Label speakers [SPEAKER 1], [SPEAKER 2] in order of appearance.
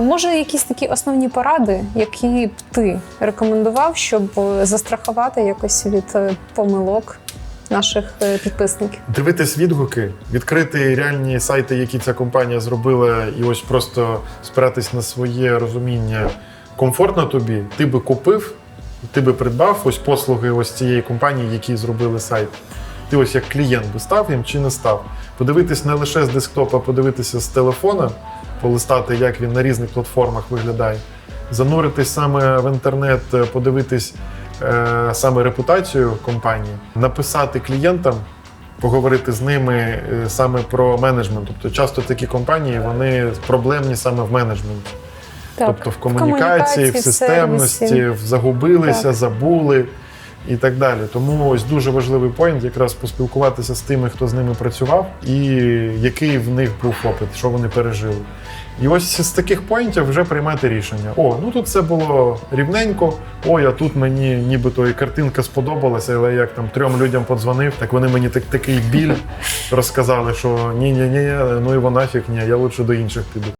[SPEAKER 1] Може, якісь такі основні поради, які б ти рекомендував, щоб е, застрахувати якось від е, помилок наших е, підписників?
[SPEAKER 2] Дивитись відгуки, відкрити реальні сайти, які ця компанія зробила, і ось просто спиратись на своє розуміння комфортно тобі. Ти би купив, ти би придбав ось послуги ось цієї компанії, які зробили сайт. Ти ось як клієнт би став їм чи не став. Подивитись не лише з десктопа, подивитися з телефона, полистати, як він на різних платформах виглядає, зануритись саме в інтернет, е, подивитись е, саме репутацію компанії, написати клієнтам, поговорити з ними е, саме про менеджмент. Тобто часто такі компанії вони проблемні саме в менеджменті. тобто в комунікації, в системності, в загубилися,
[SPEAKER 1] Так.
[SPEAKER 2] забули і так далі. Тому ось дуже важливий поінт якраз поспілкуватися з тими, хто з ними працював, і який в них був опит, що вони пережили. І ось з таких поінтів вже приймати рішення. О, ну тут це було рівненько. Ой, а тут мені нібито і картинка сподобалася, але як там трьом людям подзвонив, так вони мені так, такий біль розказали, що ні, ні, ні, ну і вона ні, я лучше до інших піду.